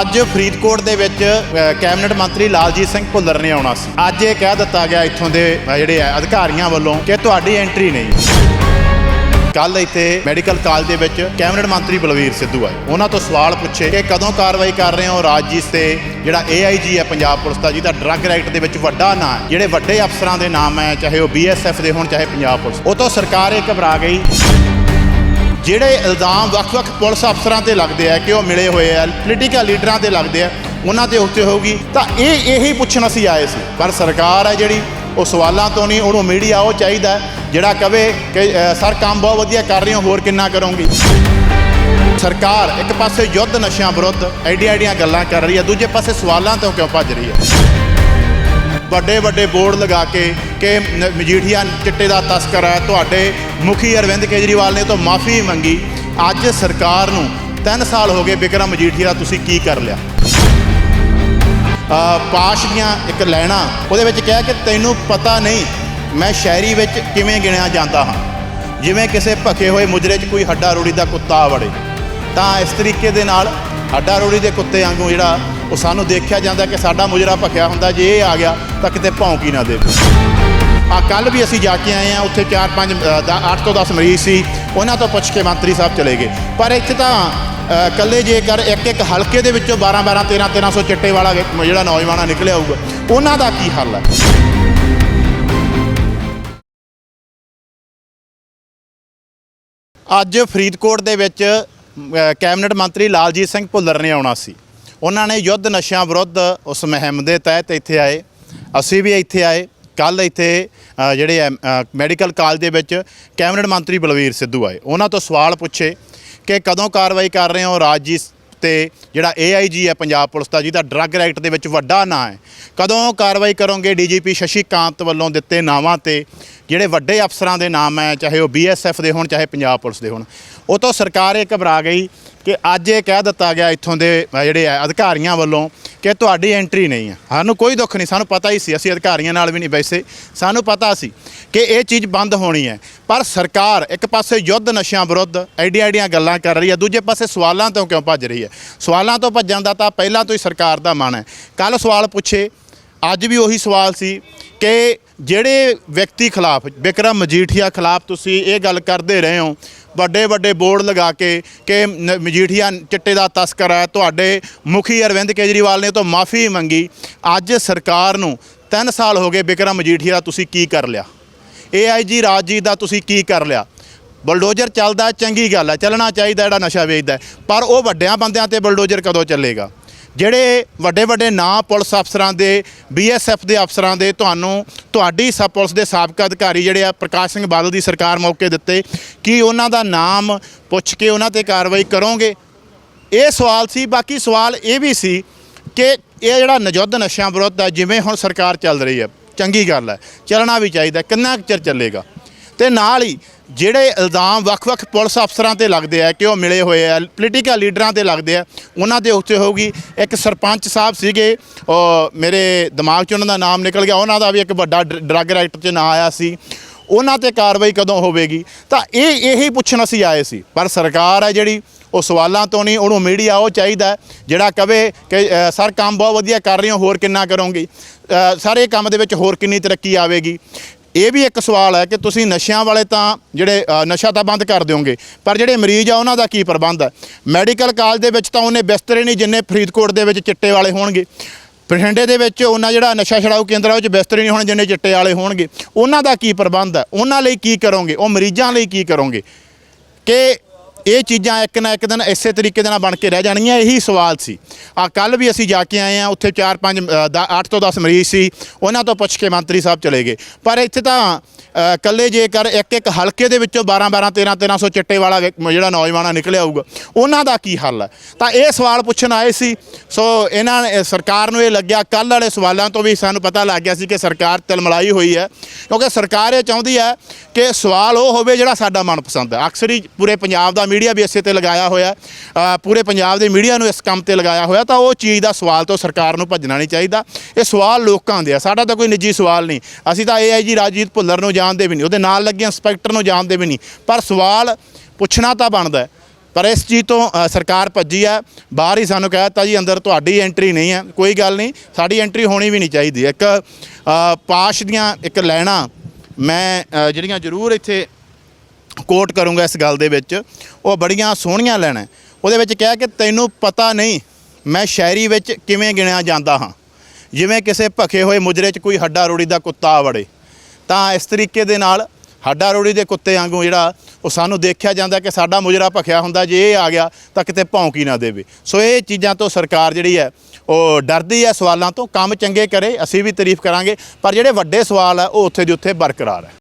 ਅੱਜ ਫਰੀਦਕੋਟ ਦੇ ਵਿੱਚ ਕੈਬਨਿਟ ਮੰਤਰੀ ਲਾਲਜੀਤ ਸਿੰਘ ਭੁੱਲਰ ਨੇ ਆਉਣਾ ਸੀ। ਅੱਜ ਇਹ ਕਹਿ ਦਿੱਤਾ ਗਿਆ ਇੱਥੋਂ ਦੇ ਜਿਹੜੇ ਆ ਅਧਿਕਾਰੀਆਂ ਵੱਲੋਂ ਕਿ ਤੁਹਾਡੀ ਐਂਟਰੀ ਨਹੀਂ। ਕੱਲ ਇੱਥੇ ਮੈਡੀਕਲ ਕਾਲਜ ਦੇ ਵਿੱਚ ਕੈਬਨਿਟ ਮੰਤਰੀ ਬਲਵੀਰ ਸਿੱਧੂ ਆਏ। ਉਹਨਾਂ ਤੋਂ ਸਵਾਲ ਪੁੱਛੇ ਕਿ ਕਦੋਂ ਕਾਰਵਾਈ ਕਰ ਰਹੇ ਹੋ ਰਾਜਜੀਤ ਤੇ? ਜਿਹੜਾ ਏਆਈਜੀ ਹੈ ਪੰਜਾਬ ਪੁਲਿਸ ਦਾ, ਜਿਹਦਾ ਡਰੱਗ ਰੈਕਟ ਦੇ ਵਿੱਚ ਵੱਡਾ ਨਾਂ ਹੈ, ਜਿਹੜੇ ਵੱਡੇ ਅਫਸਰਾਂ ਦੇ ਨਾਮ ਹੈ, ਚਾਹੇ ਉਹ ਬੀਐਸਐਫ ਦੇ ਹੋਣ, ਚਾਹੇ ਪੰਜਾਬ ਪੁਲਿਸ। ਉਹ ਤੋਂ ਸਰਕਾਰ ਇਹ ਘਬਰਾ ਗਈ। ਜਿਹੜੇ ਇਲਜ਼ਾਮ ਵੱਖ-ਵੱਖ ਪੁਲਿਸ ਅਫਸਰਾਂ ਤੇ ਲੱਗਦੇ ਆ ਕਿ ਉਹ ਮਿਲੇ ਹੋਏ ਆ ਪੋਲੀਟੀਕਲ ਲੀਡਰਾਂ ਤੇ ਲੱਗਦੇ ਆ, ਉਹਨਾਂ ਤੇ ਉੱਤੇ ਹੋਊਗੀ, ਤਾਂ ਇਹ ਇਹੀ ਪੁੱਛਣ ਅਸੀਂ ਆਏ ਸੀ। ਪਰ ਸਰਕਾਰ ਹੈ ਜਿਹੜੀ, ਉਹ ਸਵਾਲਾਂ ਤੋਂ ਨਹੀਂ, ਉਹਨੂੰ ਮੀਡੀਆ ਉਹ ਚਾਹੀਦਾ ਜਿਹੜਾ ਕਵੇ ਕਿ ਸਰ, ਕੰਮ ਬਹੁਤ ਵਧੀਆ ਕਰ ਰਹੇ ਹੋ, ਹੋਰ ਕਿੰਨਾ ਕਰੋਗੇ? ਸਰਕਾਰ ਇੱਕ ਪਾਸੇ ਯੁੱਧ ਨਸ਼ਿਆਂ ਵਿਰੁੱਧ ਐਡੀਆਂ ਐਡੀਆਂ ਗੱਲਾਂ ਕਰ ਰਹੀ ਹੈ, ਦੂਜੇ ਪਾਸੇ ਸਵਾਲਾਂ ਤੋਂ ਕਿਉਂ ਭੱਜ ਰਹੀ ਹੈ? ਵੱਡੇ ਵੱਡੇ ਬੋਰਡ ਲਗਾ ਕੇ ਕਿ ਮਜੀਠੀਆ ਚਿੱਟੇ ਦਾ ਤਸਕਰ ਹੈ। ਤੁਹਾਡੇ ਮੁਖੀ ਅਰਵਿੰਦ ਕੇਜਰੀਵਾਲ ਨੇ ਤਾਂ ਮਾਫੀ ਮੰਗੀ। ਅੱਜ ਸਰਕਾਰ ਨੂੰ 3 ਸਾਲ ਹੋ ਗਏ ਬਿਕਰਮ ਮਜੀਠੀਆ ਤੁਸੀਂ ਕੀ ਕਰ ਲਿਆ? ਅ, ਪਾਸ਼ ਦੀਆਂ ਇੱਕ ਲੈਣਾ ਉਹਦੇ ਵਿੱਚ ਕਿਹਾ ਕਿ ਤੈਨੂੰ ਪਤਾ ਨਹੀਂ ਮੈਂ ਸ਼ਾਇਰੀ ਵਿੱਚ ਕਿਵੇਂ ਗਿਣਿਆ ਜਾਂਦਾ ਹਾਂ। ਜਿਵੇਂ ਕਿਸੇ ਭਕੇ ਹੋਏ ਮੁਜਰੇ 'ਚ ਕੋਈ ਹੱਡਾ ਰੋੜੀ ਦਾ ਕੁੱਤਾ ਵੜੇ ਤਾਂ ਇਸ ਤਰੀਕੇ ਦੇ ਨਾਲ ਹੱਡਾ ਰੋੜੀ ਦੇ ਕੁੱਤੇ ਵਾਂਗੂ ਜਿਹੜਾ ਉਹ ਸਾਨੂੰ ਦੇਖਿਆ ਜਾਂਦਾ ਕਿ ਸਾਡਾ ਮੁਜਰਾ ਭਖਿਆ ਹੁੰਦਾ ਜੇ ਇਹ ਆ ਗਿਆ ਤਾਂ ਕਿਤੇ ਭੌਂਕ ਹੀ ਨਾ ਦੇ। ਆ ਕੱਲ ਵੀ ਅਸੀਂ ਜਾ ਕੇ ਆਏ ਆ ਉੱਥੇ 4-5 8 ਤੋਂ 10 ਮਰੀਜ਼ ਸੀ ਉਹਨਾਂ ਤੋਂ ਪੁੱਛ ਕੇ ਮੰਤਰੀ ਸਾਹਿਬ ਚਲੇ ਗਏ। ਪਰ ਇੱਥੇ ਤਾਂ ਅ, ਕੱਲੇ ਜੇਕਰ ਇੱਕ ਇੱਕ ਹਲਕੇ ਦੇ ਵਿੱਚੋਂ 12 12 13 1300 ਚਿੱਟੇ ਵਾਲਾ ਵਿਅਕ- ਜਿਹੜਾ ਨੌਜਵਾਨਾ ਨਿਕਲਿਆ ਹੋਊਗਾ। ਉਹਨਾਂ ਦਾ ਕੀ ਹੱਲ ਹੈ? ਅੱਜ ਫਰੀਦਕੋਟ ਦੇ ਵਿੱਚ ਕੈਬਨਿਟ ਮੰਤਰੀ ਲਾਲਜੀਤ ਸਿੰਘ ਭੁੱਲਰ ਨੇ ਆਉਣਾ ਸੀ। ਉਹਨਾਂ ਨੇ ਯੁੱਧ ਨਸ਼ਿਆਂ ਵਿਰੁੱਧ ਉਸ ਮੁਹਿੰਮ ਦੇ ਤਹਿਤ ਇੱਥੇ ਆਏ। ਅਸੀਂ ਵੀ ਇੱਥੇ ਆਏ। ਕੱਲ ਇੱਥੇ ਜਿਹੜੇ ਆ, ਮੈਡੀਕਲ ਕਾਲਜ ਦੇ ਵਿੱਚ ਕੈਬਨਿਟ ਮੰਤਰੀ ਬਲਵੀਰ ਸਿੱਧੂ ਆਏ। ਉਹਨਾਂ ਤੋਂ ਸਵਾਲ ਪੁੱਛੇ ਕਿ ਕਦੋਂ ਕਾਰਵਾਈ ਕਰ ਰਹੇ ਹੋ? ਰਾਜ ਜੀ ਤੇ ਜਿਹੜਾ ਏਆਈਜੀ ਹੈ ਪੰਜਾਬ ਪੁਲਿਸ ਦਾ ਜਿਹਦਾ ਡਰੱਗ ਐਕਟ ਦੇ ਵਿੱਚ ਵੱਡਾ ਨਾਂ ਹੈ। ਕਦੋਂ ਕਾਰਵਾਈ ਕਰੋਗੇ ਡੀਜੀਪੀ ਸ਼ਸ਼ੀ ਕਾਂਤ ਵੱਲੋਂ ਦਿੱਤੇ ਨਾਵਾਂ ਤੇ? ਜਿਹੜੇ ਵੱਡੇ ਅਫਸਰਾਂ ਦੇ ਨਾਮ ਹੈ ਚਾਹੇ ਉਹ ਬੀਐਸਐਫ ਦੇ ਹੋਣ ਚਾਹੇ ਪੰਜਾਬ ਪੁਲਿਸ ਦੇ ਹੋਣ। ਉਹ ਤੋਂ ਸਰਕਾਰ ਇਹ ਘਬਰਾ ਗਈ ਕਿ ਅੱਜ ਇਹ ਕਹਿ ਦਿੱਤਾ ਗਿਆ ਇੱਥੋਂ ਦੇ ਜਿਹੜੇ ਆ, ਅਧਿਕਾਰੀਆਂ ਵੱਲੋਂ ਕਿ ਤੁਹਾਡੀ ਐਂਟਰੀ ਨਹੀਂ ਹੈ ਸਾਨੂੰ ਕੋਈ ਦੁੱਖ ਨਹੀਂ, ਸਾਨੂੰ ਪਤਾ ਹੀ ਸੀ, ਅਸੀਂ ਅਧਿਕਾਰੀਆਂ ਨਾਲ ਵੀ ਨਹੀਂ ਬੈਸੇ। ਸਾਨੂੰ ਪਤਾ ਸੀ ਕਿ ਇਹ ਚੀਜ਼ ਬੰਦ ਹੋਣੀ ਹੈ। ਪਰ ਸਰਕਾਰ ਇੱਕ ਪਾਸੇ ਯੁੱਧ ਨਸ਼ਿਆਂ ਵਿਰੁੱਧ ਐਡੀਆਂ ਐਡੀਆਂ ਗੱਲਾਂ ਕਰ ਰਹੀ ਹੈ, ਦੂਜੇ ਪਾਸੇ ਸਵਾਲਾਂ ਤੋਂ ਕਿਉਂ ਭੱਜ ਰਹੀ ਹੈ? ਸਵਾਲਾਂ ਤੋਂ ਭੱਜਣ ਦਾ ਤਾਂ ਪਹਿਲਾਂ ਤੋਂ ਹੀ ਸਰਕਾਰ ਦਾ ਮਨ ਹੈ। ਕੱਲ ਸਵਾਲ ਪੁੱਛੇ, ਅੱਜ ਵੀ ਉਹੀ ਸਵਾਲ ਸੀ ਕਿ ਜਿਹੜੇ ਵਿਅਕਤੀ ਖਿਲਾਫ ਵਿਕਰਮ ਮਜੀਠੀਆ ਖਿਲਾਫ ਤੁਸੀਂ ਇਹ ਗੱਲ ਕਰਦੇ ਰਹੇ ਹੋ, ਵੱਡੇ ਵੱਡੇ ਬੋਰਡ ਲਗਾ ਕੇ ਕਿ ਮਜੀਠੀਆ ਚਿੱਟੇ ਦਾ ਤਸਕਰ ਹੈ, ਤੁਹਾਡੇ ਮੁਖੀ ਅਰਵਿੰਦ ਕੇਜਰੀਵਾਲ ਨੇ ਤਾਂ ਮਾਫੀ ਮੰਗੀ। ਅੱਜ ਸਰਕਾਰ ਨੂੰ 3 ਸਾਲ ਹੋ ਗਏ ਵਿਕਰਮ ਮਜੀਠੀਆ ਤੁਸੀਂ ਕੀ ਕਰ ਲਿਆ? ਏਆਈਜੀ ਰਾਜਜੀਤ ਦਾ ਤੁਸੀਂ ਕੀ ਕਰ ਲਿਆ? ਬਲਡੋਜ਼ਰ ਚੱਲਦਾ ਚੰਗੀ ਗੱਲ ਹੈ, ਚੱਲਣਾ ਚਾਹੀਦਾ, ਜਿਹੜਾ ਨਸ਼ਾ ਵੇਚਦਾ ਪਰ ਉਹ ਵੱਡਿਆਂ ਬੰਦਿਆਂ ਤੇ ਬਲਡੋਜ਼ਰ ਕਦੋਂ ਚੱਲੇਗਾ? ਜਿਹੜੇ ਵੱਡੇ ਵੱਡੇ ਨਾਂ ਪੁਲਿਸ ਅਫਸਰਾਂ ਦੇ ਬੀਐਸਐਫ ਦੇ ਅਫਸਰਾਂ ਦੇ, ਤੁਹਾਨੂੰ, ਤੁਹਾਡੀ ਸਬ ਪੁਲਿਸ ਦੇ ਸਾਬਕਾ ਅਧਿਕਾਰੀ ਜਿਹੜੇ ਆ ਪ੍ਰਕਾਸ਼ ਸਿੰਘ ਬਾਦਲ ਦੀ ਸਰਕਾਰ ਮੌਕੇ ਦਿੱਤੇ, ਕੀ ਉਹਨਾਂ ਦਾ ਨਾਮ ਪੁੱਛ ਕੇ ਉਹਨਾਂ ਤੇ ਕਾਰਵਾਈ ਕਰੋਗੇ? ਇਹ ਸਵਾਲ ਸੀ, ਬਾਕੀ ਸਵਾਲ ਇਹ ਵੀ ਸੀ ਕਿ ਇਹ ਜਿਹੜਾ ਨਜੁੱਧ ਨਸ਼ਿਆਂ ਵਿਰੁੱਧ ਹੈ ਜਿਵੇਂ ਹੁਣ ਸਰਕਾਰ ਚੱਲ ਰਹੀ ਹੈ ਚੰਗੀ ਗੱਲ ਹੈ ਚੱਲਣਾ ਵੀ ਚਾਹੀਦਾ, ਕਿੰਨਾ ਕੁ ਚਿਰ ਚੱਲੇਗਾ? ਤੇ ਨਾਲ ਹੀ ਜਿਹੜੇ ਇਲਜ਼ਾਮ ਵੱਖ-ਵੱਖ ਪੁਲਿਸ ਅਫਸਰਾਂ ਤੇ ਲੱਗਦੇ ਆ ਕਿ ਉਹ ਮਿਲੇ ਹੋਏ ਆ ਪੋਲੀਟੀਕਲ ਲੀਡਰਾਂ ਤੇ ਲੱਗਦੇ ਆ, ਉਹਨਾਂ ਦੇ ਉੱਤੇ ਹੋਊਗੀ। ਇੱਕ ਸਰਪੰਚ ਸਾਹਿਬ ਸੀਗੇ ਮੇਰੇ ਦਿਮਾਗ 'ਚ ਉਹਨਾਂ ਦਾ ਨਾਮ ਨਿਕਲ ਗਿਆ, ਉਹਨਾਂ ਦਾ ਵੀ ਇੱਕ ਵੱਡਾ ਡਰੱਗ ਰਾਈਟਰ 'ਚ ਨਾਂ ਆਇਆ ਸੀ। ਉਹਨਾਂ ਤੇ ਕਾਰਵਾਈ ਕਦੋਂ ਹੋਵੇਗੀ? ਤਾਂ ਇਹ, ਇਹੀ ਪੁੱਛਣ ਅਸੀਂ ਆਏ ਸੀ। ਪਰ ਸਰਕਾਰ ਹੈ ਜਿਹੜੀ, ਉਹ ਸਵਾਲਾਂ ਤੋਂ ਨਹੀਂ, ਉਹਨੂੰ ਮੀਡੀਆ ਉਹ ਚਾਹੀਦਾ ਜਿਹੜਾ ਕਵੇ ਕਿ ਸਰ ਕੰਮ ਬਹੁਤ ਵਧੀਆ ਕਰ ਰਹੇ ਹੋ, ਹੋਰ ਕਿੰਨਾ ਕਰੋਗੇ? ਸਾਰੇ ਕੰਮ ਦੇ ਵਿੱਚ ਹੋਰ ਕਿੰਨੀ ਤਰੱਕੀ ਆਵੇਗੀ? ਇਹ ਵੀ ਇੱਕ ਸਵਾਲ ਹੈ ਕਿ ਤੁਸੀਂ ਨਸ਼ਿਆਂ ਵਾਲੇ ਤਾਂ ਜਿਹੜੇ ਨਸ਼ਾ ਤਾਂ ਬੰਦ ਕਰ ਦਿਓਗੇ, ਪਰ ਜਿਹੜੇ ਮਰੀਜ਼ ਆ ਉਹਨਾਂ ਦਾ ਕੀ ਪ੍ਰਬੰਧ ਹੈ? ਮੈਡੀਕਲ ਕਾਲਜ ਦੇ ਵਿੱਚ ਤਾਂ ਉਹਨੇ ਬਿਸਤਰੇ ਨਹੀਂ ਜਿੰਨੇ ਫਰੀਦਕੋਟ ਦੇ ਵਿੱਚ ਚਿੱਟੇ ਵਾਲੇ ਹੋਣਗੇ। ਬਠਿੰਡੇ ਦੇ ਵਿੱਚ ਉਹਨਾਂ ਜਿਹੜਾ ਨਸ਼ਾ ਛਡਾਊ ਕੇਂਦਰ ਆ, ਉਹ 'ਚ ਬਿਸਤਰੇ ਨਹੀਂ ਹੋਣੇ ਜਿੰਨੇ ਚਿੱਟੇ ਵਾਲੇ ਹੋਣਗੇ। ਉਹਨਾਂ ਦਾ ਕੀ ਪ੍ਰਬੰਧ ਹੈ? ਉਹਨਾਂ ਲਈ ਕੀ ਕਰੋਗੇ? ਉਹ ਮਰੀਜ਼ਾਂ ਲਈ ਕੀ ਕਰੋਗੇ? ਕਿ ਇਹ ਚੀਜ਼ਾਂ ਇੱਕ ਨਾ ਇੱਕ ਦਿਨ ਇਸੇ ਤਰੀਕੇ ਦੇ ਨਾਲ ਬਣ ਕੇ ਰਹਿ ਜਾਣਗੀਆਂ ਇਹੀ ਸਵਾਲ ਸੀ। ਆ ਕੱਲ ਵੀ ਅਸੀਂ ਜਾ ਕੇ ਆਏ ਆ ਉੱਥੇ 4-5 8 ਤੋਂ 10 ਮਰੀਜ਼ ਸੀ ਉਹਨਾਂ ਤੋਂ ਪੁੱਛ ਕੇ ਮੰਤਰੀ ਸਾਹਿਬ ਚਲੇ ਗਏ। ਪਰ ਇੱਥੇ ਤਾਂ ਅ, ਕੱਲੇ ਜੇਕਰ ਇੱਕ ਇੱਕ ਹਲਕੇ ਦੇ ਵਿੱਚੋਂ 12 12 13 1300 ਚਿੱਟੇ ਵਾਲਾ ਵਿਅਕ- ਜਿਹੜਾ ਨੌਜਵਾਨਾ ਨਿਕਲਿਆ ਹੋਊਗਾ ਉਹਨਾਂ ਦਾ ਕੀ ਹੱਲ ਹੈ ਤਾਂ ਇਹ ਸਵਾਲ ਪੁੱਛਣ ਆਏ ਸੀ। ਸੋ ਇਹਨਾਂ ਨੇ ਸਰਕਾਰ ਨੂੰ ਇਹ ਲੱਗਿਆ ਕੱਲ ਵਾਲੇ ਸਵਾਲਾਂ ਤੋਂ ਵੀ ਸਾਨੂੰ ਪਤਾ ਲੱਗ ਗਿਆ ਸੀ ਕਿ ਸਰਕਾਰ ਤਿਲਮਲਾਈ ਹੋਈ ਹੈ। ਕਿਉਂਕਿ ਸਰਕਾਰ ਇਹ ਚਾਹੁੰਦੀ ਹੈ ਕਿ ਸਵਾਲ ਉਹ ਹੋਵੇ ਜਿਹੜਾ ਸਾਡਾ ਮਨਪਸੰਦ ਹੈ ਅਕਸਰ ਹੀ ਪੂਰੇ ਪੰਜਾਬ ਦਾ ਮੀਡੀਆ ਵੀ ਇਸੇ ਤੇ ਲਗਾਇਆ ਹੋਇਆ ਪੂਰੇ ਪੰਜਾਬ ਦੇ ਮੀਡੀਆ ਨੂੰ ਇਸ ਕੰਮ ਤੇ ਲਗਾਇਆ ਹੋਇਆ ਤਾਂ ਉਹ ਚੀਜ਼ ਦਾ ਸਵਾਲ ਤੋਂ ਸਰਕਾਰ ਨੂੰ ਭੱਜਣਾ ਨਹੀਂ ਚਾਹੀਦਾ। ਇਹ ਸਵਾਲ ਲੋਕਾਂ ਦੇ ਆ, ਸਾਡਾ ਤਾਂ ਕੋਈ ਨਿੱਜੀ ਸਵਾਲ ਨਹੀਂ। ਅਸੀਂ ਤਾਂ ਏਆਈਜੀ ਰਾਜੀਤ ਭੁੱਲਰ ਨੂੰ ਜਾਣਦੇ ਵੀ ਨਹੀਂ, ਉਹਦੇ ਨਾਲ ਲੱਗੇ ਇੰਸਪੈਕਟਰ ਨੂੰ ਜਾਣਦੇ ਵੀ ਨਹੀਂ। ਪਰ ਸਵਾਲ ਪੁੱਛਣਾ ਤਾਂ ਬਣਦਾ ਪਰ ਇਸ ਚੀਜ਼ ਤੋਂ ਸਰਕਾਰ ਭੱਜੀ ਹੈ। ਬਾਹਰ ਹੀ ਸਾਨੂੰ ਕਹਿ ਦਿੱਤਾ ਜੀ, ਅੰਦਰ ਤੁਹਾਡੀ ਐਂਟਰੀ ਨਹੀਂ ਹੈ। ਕੋਈ ਗੱਲ ਨਹੀਂ, ਸਾਡੀ ਐਂਟਰੀ ਹੋਣੀ ਵੀ ਨਹੀਂ ਚਾਹੀਦੀ। ਇੱਕ ਪਾਸ਼ ਦੀਆਂ ਇੱਕ ਲੈਣਾ ਮੈਂ ਜਿਹੜੀਆਂ ਜ਼ਰੂਰ ਇੱਥੇ ਕੋਟ ਕਰੂੰਗਾ ਇਸ ਗੱਲ ਦੇ ਵਿੱਚ, ਉਹ ਬੜੀਆਂ ਸੋਹਣੀਆਂ ਲੈਣਾ ਉਹਦੇ ਵਿੱਚ ਕਿਹਾ ਕਿ ਤੈਨੂੰ ਪਤਾ ਨਹੀਂ ਮੈਂ ਸ਼ਾਇਰੀ ਵਿੱਚ ਕਿਵੇਂ ਗਿਣਿਆ ਜਾਂਦਾ ਹਾਂ। ਜਿਵੇਂ ਕਿਸੇ ਭਖੇ ਹੋਏ ਮੁਜਰੇ 'ਚ ਕੋਈ ਹੱਡਾ ਰੋੜੀ ਦਾ ਕੁੱਤਾ ਆ ਵੜੇ, ਤਾਂ ਇਸ ਤਰੀਕੇ ਦੇ ਨਾਲ ਹੱਡਾ ਰੋੜੀ ਦੇ ਕੁੱਤੇ ਵਾਂਗੂ ਜਿਹੜਾ ਉਹ ਸਾਨੂੰ ਦੇਖਿਆ ਜਾਂਦਾ ਕਿ ਸਾਡਾ ਮੁਜਰਾ ਭਖਿਆ ਹੁੰਦਾ, ਜੇ ਇਹ ਆ ਗਿਆ ਤਾਂ ਕਿਤੇ ਭੌਂਕ ਹੀ ਨਾ ਦੇਵੇ। ਸੋ ਇਹ ਚੀਜ਼ਾਂ ਤੋਂ ਸਰਕਾਰ ਜਿਹੜੀ ਹੈ, ਉਹ ਡਰਦੀ ਹੈ ਸਵਾਲਾਂ ਤੋਂ, ਕੰਮ ਚੰਗੇ ਕਰੇ, ਅਸੀਂ ਵੀ ਤਾਰੀਫ ਕਰਾਂਗੇ, ਪਰ ਜਿਹੜੇ ਵੱਡੇ ਸਵਾਲ ਆ ਉਹ ਉੱਥੇ ਦੀ ਉੱਥੇ ਬਰਕਰਾਰ ਹੈ।